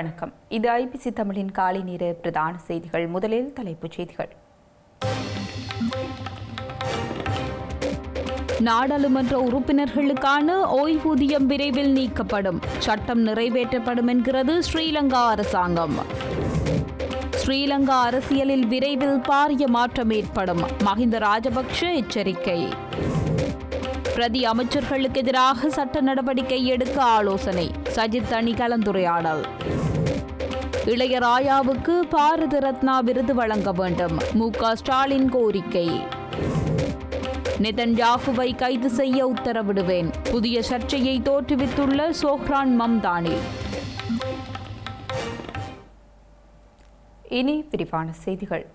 வணக்கம். இது ஐபிசி தமிழின் காலை நேர பிரதான செய்திகள். முதலில் தலைப்புச் செய்திகள். நாடாளுமன்ற உறுப்பினர்களுக்கான ஓய்வூதியம் விரைவில் நீக்கப்படும். சட்டம் நிறைவேற்றப்படும் என்கிறது ஸ்ரீலங்கா அரசாங்கம். ஸ்ரீலங்கா அரசியலில் விரைவில் பாரிய மாற்றம் ஏற்படும். மஹிந்த ராஜபக்ஷ எச்சரிக்கை. பிரதி அமைச்சர்களுக்கு எதிராக சட்ட நடவடிக்கை எடுக்க ஆலோசனை. சஜித் அணி கலந்துரையாடல். இளையராயாவுக்கு பாரத ரத்னா விருது வழங்க வேண்டும். மு க ஸ்டாலின் கோரிக்கை. நெதன்யாகுவை கைது செய்ய உத்தரவிடுவேன். புதிய சர்ச்சையை தோற்றுவித்துள்ள சோஹ்ரான் மம்தானி. இனி விரிவான செய்திகள்.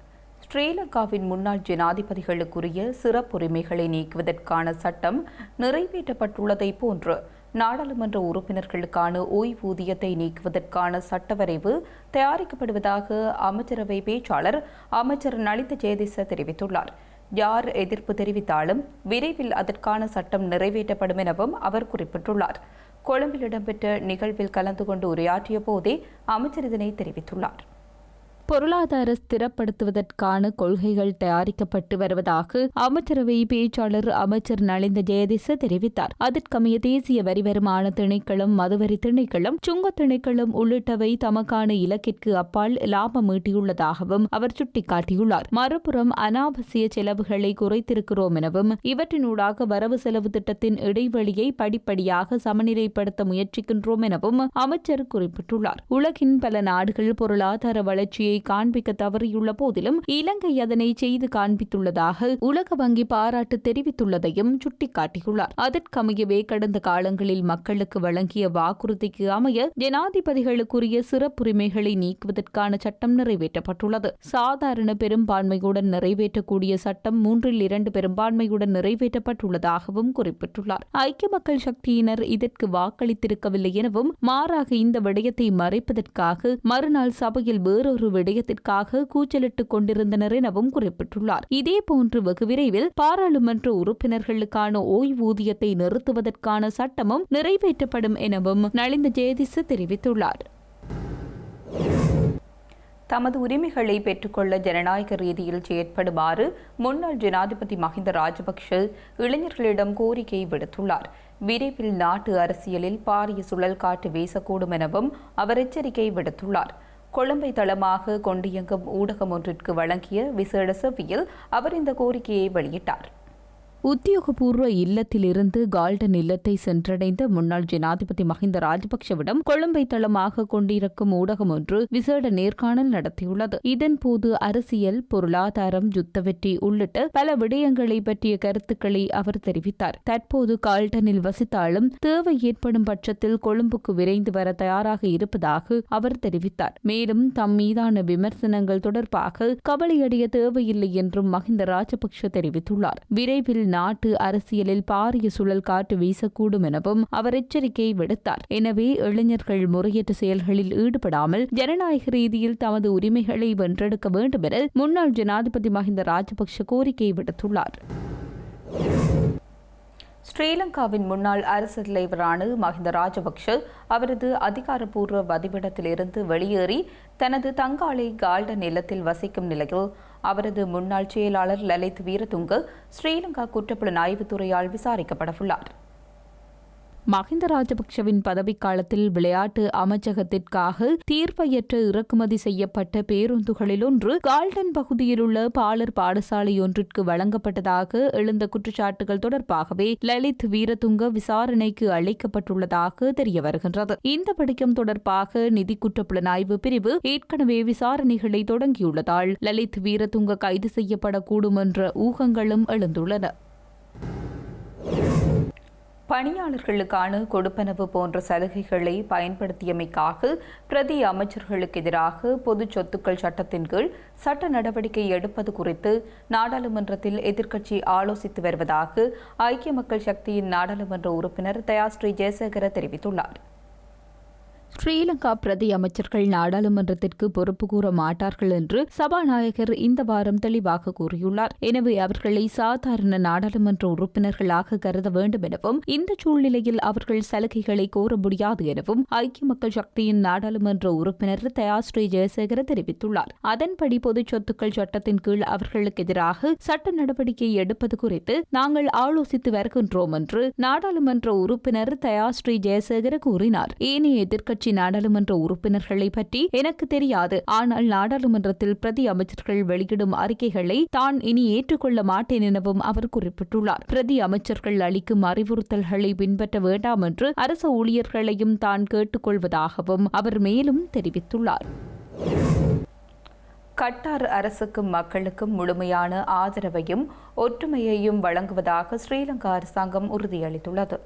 ஸ்ரீலங்காவின் முன்னாள் ஜனாதிபதிகளுக்குரிய சிறப்புரிமைகளை நீக்குவதற்கான சட்டம் நிறைவேற்றப்பட்டுள்ளதை போன்று நாடாளுமன்ற உறுப்பினர்களுக்கான ஓய்வூதியத்தை நீக்குவதற்கான சட்டவரைவு தயாரிக்கப்படுவதாக அமைச்சரவை பேச்சாளர் அமைச்சர் நளித ஜெயதிச தெரிவித்துள்ளார். யார் எதிர்ப்பு தெரிவித்தாலும் விரைவில் அதற்கான சட்டம் நிறைவேற்றப்படும் எனவும் அவர் குறிப்பிட்டுள்ளார். கொழும்பில் இடம்பெற்ற நிகழ்வில் கலந்து கொண்டு உரையாற்றிய போதே அமைச்சர் இதனை தெரிவித்துள்ளார். பொருளாதார ஸ்திரப்படுத்துவதற்கான கொள்கைகள் தயாரிக்கப்பட்டு வருவதாக அமைச்சரவை பேச்சாளர் அமைச்சர் நலிந்த ஜெயதிச தெரிவித்தார். அதற்கமைய தேசிய வரி வருமான திணைக்களம் மதுவரி திணைக்களம் சுங்க திணைக்களம் உள்ளிட்டவை தமக்கான இலக்கிற்கு அப்பால் லாபம் ஈட்டியுள்ளதாகவும் அவர் சுட்டிக்காட்டியுள்ளார். மறுபுறம் அனாவசிய செலவுகளை குறைத்திருக்கிறோம் எனவும் இவற்றினூடாக வரவு செலவு திட்டத்தின் இடைவெளியை படிப்படியாக சமநிலைப்படுத்த முயற்சிக்கின்றோம் எனவும் அமைச்சர் குறிப்பிட்டுள்ளார். உலகின் பல நாடுகள் பொருளாதார வளர்ச்சியை காண்பிக்க தவறியுள்ள போதிலும் இலங்கை அதனை செய்து காண்பித்துள்ளதாக உலக வங்கி பாராட்டு தெரிவித்துள்ளதையும் சுட்டிக்காட்டியுள்ளார். அதற்கமையவே கடந்த காலங்களில் மக்களுக்கு வழங்கிய வாக்குறுதிக்கு அமைய ஜனாதிபதிகளுக்குரிய சிறப்புரிமைகளை நீக்குவதற்கான சட்டம் நிறைவேற்றப்பட்டுள்ளது. சாதாரண பெரும்பான்மையுடன் நிறைவேற்றக்கூடிய சட்டம் மூன்றில் இரண்டு பெரும்பான்மையுடன் நிறைவேற்றப்பட்டுள்ளதாகவும் குறிப்பிட்டுள்ளார். ஐக்கிய மக்கள் சக்தியினர் இதற்கு வாக்களித்திருக்கவில்லை எனவும் மாறாக இந்த விடயத்தை மறைப்பதற்காக மறுநாள் சபையில் வேறொரு விடயத்திற்காக கூச்சலிட்டுக் கொண்டிருந்தனர் எனவும் குறிப்பிட்டுள்ளார். இதேபோன்று வெகு விரைவில் பாராளுமன்ற உறுப்பினர்களுக்கான ஓய்வூதியத்தை நிறுத்துவதற்கான சட்டமும் நிறைவேற்றப்படும் எனவும் நலிந்த ஜெயதிச தெரிவித்துள்ளார். தமது உரிமைகளை பெற்றுக்கொள்ள ஜனநாயக ரீதியில் செயற்படுமாறு முன்னாள் ஜனாதிபதி மஹிந்த ராஜபக்ஷ இளைஞர்களிடம் கோரிக்கை விடுத்துள்ளார். விரைவில் நாட்டு அரசியலில் பாரிய சுழல் காட்டு வீசக்கூடும் எனவும் அவர் எச்சரிக்கை விடுத்துள்ளார். கொழும்பை தளமாக கொண்டியங்கும் ஊடகம் ஒன்றிற்கு வழங்கிய விசேட செவ்வியில் அவர் இந்த கோரிக்கையை வெளியிட்டார். உத்தியோகபூர்வ இல்லத்திலிருந்து கால்டன் இல்லத்தை சென்றடைந்த முன்னாள் ஜனாதிபதி மஹிந்த ராஜபக்ஷவிடம் கொழும்பை தளமாக கொண்டிருக்கும் ஊடகம் ஒன்று விசேட நேர்காணல் நடத்தியுள்ளது. இதன்போது அரசியல் பொருளாதாரம் யுத்த வெற்றி உள்ளிட்ட பல விடயங்களை பற்றிய கருத்துக்களை அவர் தெரிவித்தார். தற்போது கால்டனில் வசித்தாலும் தேவை ஏற்படும் பட்சத்தில் கொழும்புக்கு விரைந்து வர தயாராக இருப்பதாக அவர் தெரிவித்தார். மேலும் தம் மீதான விமர்சனங்கள் தொடர்பாக கவலையடைய தேவையில்லை என்றும் மஹிந்த ராஜபக்ஷ தெரிவித்துள்ளார். விரைவில் நாட்டு அரசியலில் பாரிய சுழல் காற்று வீசக்கூடும் எனவும் அவர் எச்சரிக்கை விடுத்தார். எனவே இளைஞர்கள் முறையற்ற செயல்களில் ஈடுபடாமல் ஜனநாயக ரீதியில் தமது உரிமைகளை வென்றெடுக்க வேண்டும் என முன்னாள் ஜனாதிபதி மஹிந்த ராஜபக்ஷ கோரிக்கை விடுத்துள்ளார். ஸ்ரீலங்காவின் முன்னாள் அரசு தலைவரான மஹிந்த ராஜபக்ஷ அவரது அதிகாரப்பூர்வ வதிவிடத்திலிருந்து வெளியேறி தனது தங்காளை கால்டன் இல்லத்தில் வசிக்கும் நிலையில் அவரது முன்னாள் செயலாளர் லலித் வீரதுங்க ஸ்ரீலங்கா குற்றப்புலனாய்வுத்துறையால் விசாரிக்கப்படவுள்ளார். மஹிந்த ராஜபக்ஷவின் பதவிக்காலத்தில் விளையாட்டு அமைச்சகத்திற்காக தீர்வையற்ற இறக்குமதி செய்யப்பட்ட பேருந்துகளில் ஒன்று கால்டன் பகுதியிலுள்ள பாலர் பாடசாலை ஒன்றிற்கு வழங்கப்பட்டதாக எழுந்த குற்றச்சாட்டுகள் தொடர்பாகவே லலித் வீரதுங்க விசாரணைக்கு அழைக்கப்பட்டுள்ளதாக தெரிய வருகின்றது இந்த படிக்கம் தொடர்பாக நிதி குற்றப்புலனாய்வு பிரிவு ஏற்கனவே விசாரணைகளை தொடங்கியுள்ளதால் லலித் வீரதுங்க கைது செய்யப்படக்கூடும் என்ற ஊகங்களும் எழுந்துள்ளன. பணியாளர்களுக்கான கொடுப்பனவு போன்ற சலுகைகளை பயன்படுத்தியமைக்காக பிரதி அமைச்சர்களுக்கு எதிராக பொது சொத்துக்கள் சட்டத்தின் கீழ் சட்ட நடவடிக்கை எடுப்பது குறித்து நாடாளுமன்றத்தில் எதிர்க்கட்சி ஆலோசித்து வருவதாக ஐக்கிய மக்கள் சக்தியின் நாடாளுமன்ற உறுப்பினர் தயாஸ்ரீ ஜெயசேகர தெரிவித்துள்ளார். ஸ்ரீலங்கா பிரதி அமைச்சர்கள் நாடாளுமன்றத்திற்கு பொறுப்பு கூற மாட்டார்கள் என்று சபாநாயகர் இந்த வாரம் தெளிவாக கூறியுள்ளார். எனவே அவர்களை சாதாரண நாடாளுமன்ற உறுப்பினர்களாக கருத வேண்டும் எனவும் இந்த சூழ்நிலையில் அவர்கள் சலுகைகளை கோர முடியாது எனவும் ஐக்கிய மக்கள் சக்தியின் நாடாளுமன்ற உறுப்பினர் தயாஸ்ரீ ஜெயசேகர தெரிவித்துள்ளார். அதன்படி பொது சொத்துக்கள் சட்டத்தின் கீழ் அவர்களுக்கு எதிராக சட்ட நடவடிக்கை எடுப்பது குறித்து நாங்கள் ஆலோசித்து வருகின்றோம் என்று நாடாளுமன்ற உறுப்பினர் தயாஸ்ரீ ஜெயசேகர கூறினார். ஏனைய எதிர்க்கட்சி நாடாளுமன்ற உறுப்பினர்களை பற்றி எனக்கு தெரியாது. ஆனால் நாடாளுமன்றத்தில் பிரதி அமைச்சர்கள் வெளியிடும் அறிக்கைகளை தான் இனி ஏற்றுக்கொள்ள மாட்டேன் எனவும் அவர் குறிப்பிட்டுள்ளார். பிரதி அமைச்சர்கள் அளிக்கும் அறிவுறுத்தல்களை பின்பற்ற வேண்டாம் என்று அரசு ஊழியர்களையும் தான் கேட்டுக்கொள்வதாகவும் அவர் மேலும் தெரிவித்துள்ளார். கட்டார் அரசுக்கும் மக்களுக்கும் முழுமையான ஆதரவையும் ஒற்றுமையையும் வழங்குவதாக ஸ்ரீலங்கா அரசாங்கம் உறுதியளித்துள்ளது.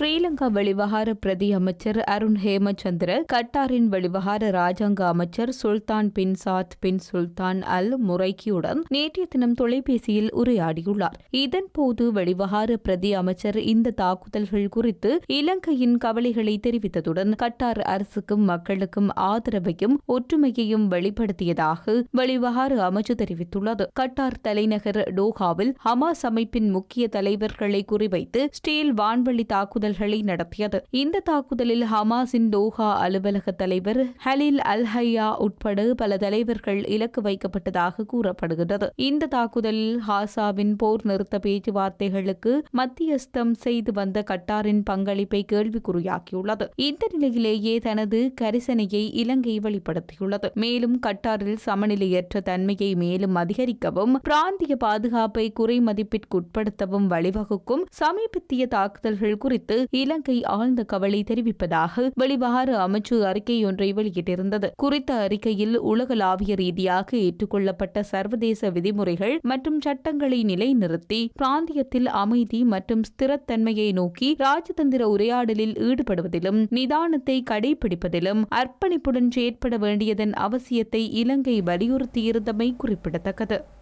ஸ்ரீலங்கா வெளிவகார பிரதி அமைச்சர் அருண் ஹேமச்சந்திர கட்டாரின் வெளிவகார ராஜாங்க அமைச்சர் சுல்தான் பின் சாத் பின் சுல்தான் அல் முரைக்கியுடன் நேற்றைய தினம் தொலைபேசியில் உரையாடியுள்ளார். இதன்போது வெளிவகார பிரதி அமைச்சர் இந்த தாக்குதல்கள் குறித்து இலங்கையின் கவலைகளை தெரிவித்ததுடன் கட்டார் அரசுக்கும் மக்களுக்கும் ஆதரவையும் ஒற்றுமையையும் வெளிப்படுத்தியதாக வெளிவகார அமைச்சு தெரிவித்துள்ளது. கட்டார் தலைநகர் டோஹாவில் ஹமாஸ் அமைப்பின் முக்கிய தலைவர்களை குறிவைத்து ஸ்டீல் வான்வழி தாக்குதல் தாக்குதல்களை நடத்தியது. இந்த தாக்குதலில் ஹமாஸின் டோஹா அலுவலக தலைவர் ஹலில் அல் ஹையா உட்பட பல தலைவர்கள் இலக்கு வைக்கப்பட்டதாக கூறப்படுகிறது. இந்த தாக்குதலில் ஹாசாவின் போர் நிறுத்த பேச்சுவார்த்தைகளுக்கு மத்தியஸ்தம் செய்து வந்த கட்டாரின் பங்களிப்பை கேள்விக்குறியாக்கியுள்ளது. இந்த நிலையிலேயே தனது கரிசனையை இலங்கை வெளிப்படுத்தியுள்ளது. மேலும் கட்டாரில் சமநிலையற்ற தன்மையை மேலும் அதிகரிக்கவும் பிராந்திய பாதுகாப்பை குறைமதிப்பிற்குட்படுத்தவும் வழிவகுக்கும் சமீபத்திய தாக்குதல்கள் குறித்து இலங்கை ஆழ்ந்த கவலை தெரிவிப்பதாக வெளிவகார அமைச்சு அறிக்கை ஒன்றை வெளியிட்டிருந்தது. குறித்த அறிக்கையில் உலகளாவிய ரீதியாக ஏற்றுக்கொள்ளப்பட்ட சர்வதேச விதிமுறைகள் மற்றும் சட்டங்களை நிலைநிறுத்தி பிராந்தியத்தில் அமைதி மற்றும் ஸ்திரத்தன்மையை நோக்கி ராஜதந்திர உரையாடலில் ஈடுபடுவதிலும் நிதானத்தை கடைபிடிப்பதிலும் அர்ப்பணிப்புடன் செயற்பட வேண்டியதன் அவசியத்தை இலங்கை வலியுறுத்தியிருந்தமை குறிப்பிடத்தக்கது.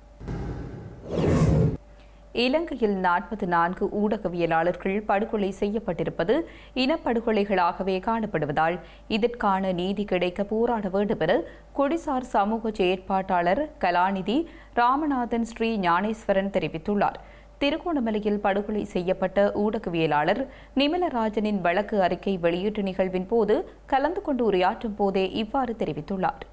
இலங்கையில் நாற்பத்தி நான்கு ஊடகவியலாளர்கள் படுகொலை செய்யப்பட்டிருப்பது இனப்படுகொலைகளாகவே காணப்படுவதால் இதற்கான நீதி கிடைக்க போராட வேண்டும் என குடிசார் சமூக செயற்பாட்டாளர் கலாநிதி ராமநாதன் ஸ்ரீ ஞானேஸ்வரன் தெரிவித்துள்ளார். திருகோணமலையில் படுகொலை செய்யப்பட்ட ஊடகவியலாளர் நிமலராஜனின் வழக்கு அறிக்கை வெளியீட்டு நிகழ்வின் போது கலந்து கொண்டு உரையாற்றும் போதே இவ்வாறு தெரிவித்துள்ளார்.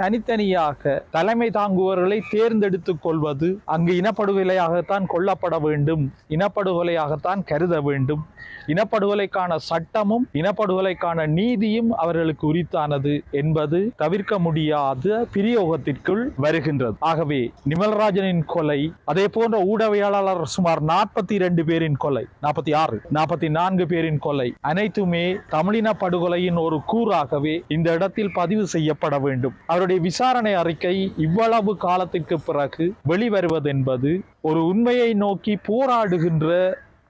தனித்தனியாக தலைமை தாங்குவர்களை தேர்ந்தெடுத்துக் கொள்வது அங்கு இனப்படுகொலையாகத்தான் கொல்லப்பட வேண்டும் இனப்படுகொலையாகத்தான் கருத வேண்டும். இனப்படுகொலைக்கான சட்டமும் இனப்படுகொலைக்கான நீதியும் அவர்களுக்கு உரித்தானது என்பது தவிர்க்க முடியாத பிரியோகத்திற்குள் வருகின்றது. ஆகவே நிமல்ராஜனின் கொலை அதே போன்ற ஊடகவியலாளர் சுமார் நாற்பத்தி இரண்டு பேரின் கொலை நாற்பத்தி ஆறு நாற்பத்தி நான்கு பேரின் கொலை அனைத்துமே தமிழின படுகொலையின் ஒரு கூறாகவே இந்த இடத்தில் பதிவு செய்யப்பட வேண்டும். அவருடைய விசாரணை அறிக்கை இவ்வளவு காலத்திற்கு பிறகு வெளிவருவதென்பது ஒரு உண்மையை நோக்கி போராடுகின்ற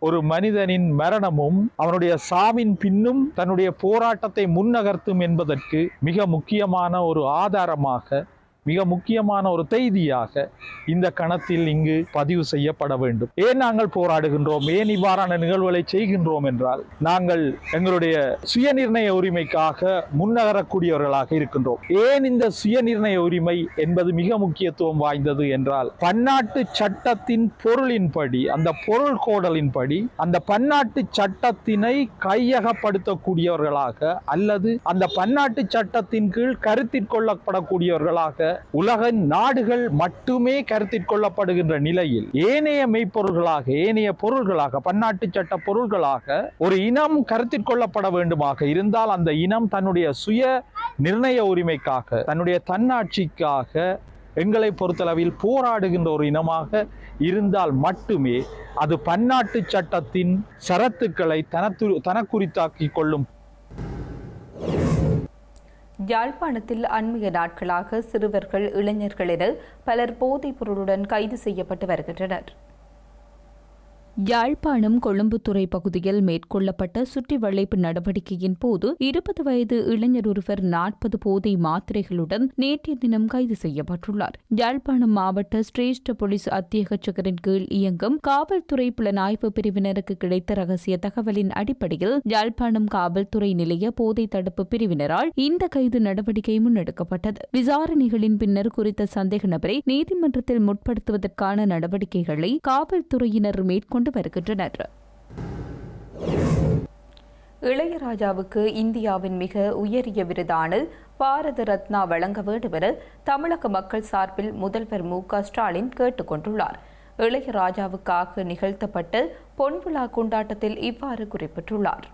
ஒரு மனிதனின் மரணமும் அவனுடைய சாவின் பின்னும் தன்னுடைய போராட்டத்தை முன்னகர்த்தும் என்பதற்கு மிக முக்கியமான ஒரு ஆதாரமாக மிக முக்கியமான ஒரு செய்தியாக இந்த கணத்தில் இங்கு பதிவு செய்யப்பட வேண்டும். ஏன் நாங்கள் போராடுகின்றோம்? ஏன் இவ்வாறான நிகழ்வுகளை செய்கின்றோம் என்றால் நாங்கள் எங்களுடைய சுயநிர்ணய உரிமைக்காக முன்னகரக்கூடியவர்களாக இருக்கின்றோம். ஏன் இந்த சுயநிர்ணய உரிமை என்பது மிக முக்கியத்துவம் வாய்ந்தது என்றால் பன்னாட்டு சட்டத்தின் பொருளின்படி அந்த பொருள் கோடலின்படி அந்த பன்னாட்டு சட்டத்தினை கையகப்படுத்தக்கூடியவர்களாக அல்லது அந்த பன்னாட்டு சட்டத்தின் கீழ் கருத்தில் கொள்ளப்படக்கூடியவர்களாக உலக நாடுகள் மட்டுமே கருத்தில் கொள்ளப்படுகின்ற நிலையில் ஏனைய மெய்ப்பொருள்களாக ஏனைய பொருள்களாக பன்னாட்டு சட்ட பொருள்களாக ஒரு இனம் கருத்தில் கொள்ளப்பட வேண்டுமாக இருந்தால் அந்த இனம் தன்னுடைய சுய நிர்ணய உரிமைக்காக தன்னுடைய தன்னாட்சிக்காக எங்களை பொறுத்தளவில் போராடுகின்ற ஒரு இனமாக இருந்தால் மட்டுமே அது பன்னாட்டு சட்டத்தின் சரத்துக்களை தனத்து தனக்குறித்தாக்கி கொள்ளும் யாழ்ப்பாணத்தில் அண்மைய நாட்களாக சிறுவர்கள் இளைஞர்கள் என பலர் போதைப் பொருளுடன் கைது செய்யப்பட்டு வருகின்றனர். யாழ்ப்பாணம் கொழும்புத்துறை பகுதியில் மேற்கொள்ளப்பட்ட சுற்றி வளைப்பு நடவடிக்கையின் போது இருபது வயது இளைஞர் ஒருவர் நாற்பது போதை மாத்திரைகளுடன் நேற்றைய தினம் கைது செய்யப்பட்டுள்ளார். யாழ்ப்பாணம் மாவட்ட சிரேஷ்ட போலீஸ் அத்தியகச்சகரின் கீழ் இயங்கும் காவல்துறை புலனாய்வு பிரிவினருக்கு கிடைத்த ரகசிய தகவலின் அடிப்படையில் யாழ்ப்பாணம் காவல்துறை நிலைய போதை தடுப்பு பிரிவினரால் இந்த கைது நடவடிக்கை முன்னெடுக்கப்பட்டது. விசாரணைகளின் பின்னர் குறித்த சந்தேக நபரை நீதிமன்றத்தில் முற்படுத்துவதற்கான நடவடிக்கைகளை காவல்துறையினர் மேற்கொண்டு வருகின்றனர். இளையராஜாவுக்கு இந்தியாவின் மிக உயரிய விருதான பாரத ரத்னா வழங்க வேண்டும் என தமிழக மக்கள் சார்பில் முதல்வர் மு க ஸ்டாலின் கேட்டுக்கொண்டுள்ளார் இளையராஜாவுக்காக நிகழ்த்தப்பட்ட பொன்விழா கொண்டாட்டத்தில் இவ்வாறு குறிப்பிட்டுள்ளார்.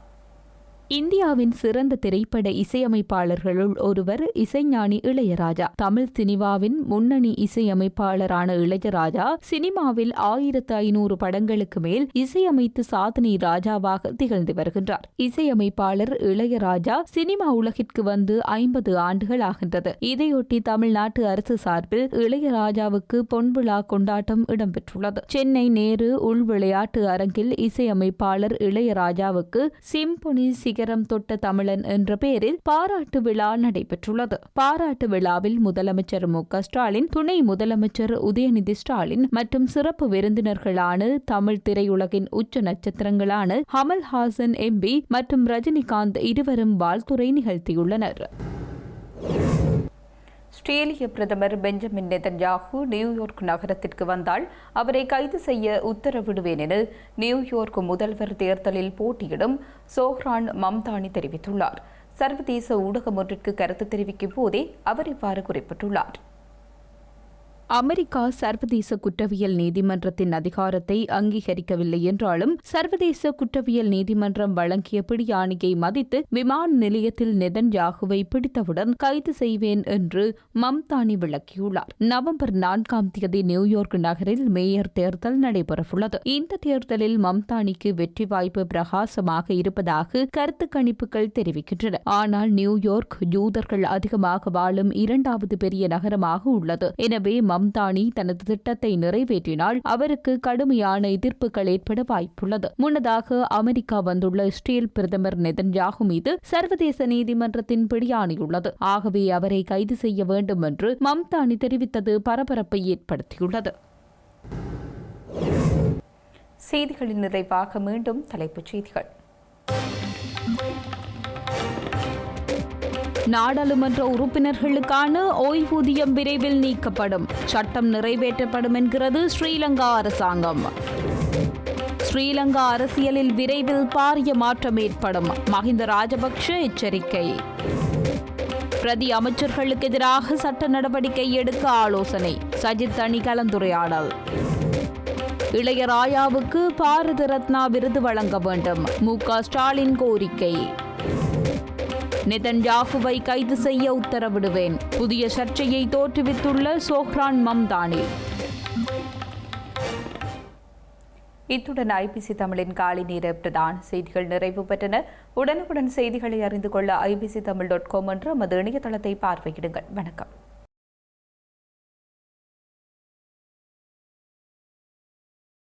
இந்தியாவின் சிறந்த திரைப்பட இசையமைப்பாளர்களுள் ஒருவர் இசைஞானி இளையராஜா. தமிழ் சினிமாவின் முன்னணி இசையமைப்பாளரான இளையராஜா சினிமாவில் ஆயிரத்து ஐநூறு படங்களுக்கு மேல் இசையமைத்து சாதனை ராஜாவாக திகழ்ந்து வருகின்றார். இசையமைப்பாளர் இளையராஜா சினிமா உலகிற்கு வந்து ஐம்பது ஆண்டுகள் ஆகின்றது. இதையொட்டி தமிழ்நாட்டு அரசு சார்பில் இளையராஜாவுக்கு பொன்விழா கொண்டாட்டம் இடம்பெற்றுள்ளது. சென்னை நேரு உள் விளையாட்டு அரங்கில் இசையமைப்பாளர் இளையராஜாவுக்கு சிம்பொனி சிகரம் தொட்ட தமிழன் என்ற பெயரில் பாராட்டு விழா நடைபெற்றுள்ளது. பாராட்டு விழாவில் முதலமைச்சர் மு. க. ஸ்டாலின் துணை முதலமைச்சர் உதயநிதி ஸ்டாலின் மற்றும் சிறப்பு விருந்தினர்களான தமிழ் திரையுலகின் உச்ச நட்சத்திரங்களான கமல்ஹாசன் எம்பி மற்றும் ரஜினிகாந்த் இருவரும் வாழ்த்துரை நிகழ்த்தியுள்ளனர். ஆஸ்திரேலிய பிரதமர் பெஞ்சமின் நெதன்யாகு நியூயார்க் நகரத்திற்கு வந்தால் அவரை கைது செய்ய உத்தரவிடுவேன் என நியூயார்க் முதல்வர் தேர்தலில் போட்டியிடும் சோஹ்ரான் மம்தானி தெரிவித்துள்ளார். சர்வதேச ஊடகம் ஒன்றிற்கு கருத்து தெரிவிக்கும் போதே அவர் இவ்வாறு குறிப்பிட்டுள்ளார். அமெரிக்கா சர்வதேச குற்றவியல் நீதிமன்றத்தின் அதிகாரத்தை அங்கீகரிக்கவில்லை என்றாலும் சர்வதேச குற்றவியல் நீதிமன்றம் வழங்கிய பிடியாணியை மதித்து விமான நிலையத்தில் நெதன் யாகுவை பிடித்தவுடன் கைது செய்வேன் என்று மம்தானி விளக்கியுள்ளார். நவம்பர் நான்காம் தேதி நியூயார்க் நகரில் மேயர் தேர்தல் நடைபெறவுள்ளது. இந்த தேர்தலில் மம்தானிக்கு வெற்றி வாய்ப்பு பிரகாசமாக இருப்பதாக கருத்து கணிப்புகள் தெரிவிக்கின்றன. ஆனால் நியூயார்க் யூதர்கள் அதிகமாக வாழும் இரண்டாவது பெரிய நகரமாக உள்ளது. எனவே மம்தானி தனது திட்டத்தை நிறைவேற்றினால் அவருக்கு கடுமையான எதிர்ப்புகள் ஏற்பட வாய்ப்புள்ளது. முன்னதாக அமெரிக்கா வந்துள்ள இஸ்ரேல் பிரதமர் நெதன்யாகு மீது சர்வதேச நீதிமன்றத்தின் பிடியாணியுள்ளது ஆகவே அவரை கைது செய்ய வேண்டும் என்று மம்தானி தெரிவித்தது பரபரப்பை ஏற்படுத்தியுள்ளது. செய்திகளின் நிறைவாக மீண்டும் தலைப்புச் செய்திகள். நாடாளுமன்ற உறுப்பினர்களுக்கான ஓய்வூதியம் விரைவில் நீக்கப்படும். சட்டம் நிறைவேற்றப்படும் என்கிறது ஸ்ரீலங்கா அரசாங்கம். ஸ்ரீலங்கா அரசியலில் விரைவில் பாரிய மாற்றம் ஏற்படும். மஹிந்த ராஜபக்ஷ எச்சரிக்கை. பிரதி அமைச்சர்களுக்கு எதிராக சட்ட நடவடிக்கை எடுக்க ஆலோசனை. சஜித் அணி கலந்துரையாடல். இளையராயாவுக்கு பாரத ரத்னா விருது வழங்க வேண்டும். மு க ஸ்டாலின் கோரிக்கை. நெதன்யாகுவை கைது செய்ய உத்தரவிடுவேன். புதிய சர்ச்சையை தோற்றுவித்துள்ள சோஹ்ரான் மம்தானி. இத்துடன் ஐபிசி தமிழின் காலை நேர பிரதான செய்திகள் நிறைவு பெற்றன. உடனுக்குடன் செய்திகளை அறிந்து கொள்ள ஐபிசி தமிழ் டாட் காம் என்ற நமது இணையதளத்தை பார்வையிடுங்கள். வணக்கம்.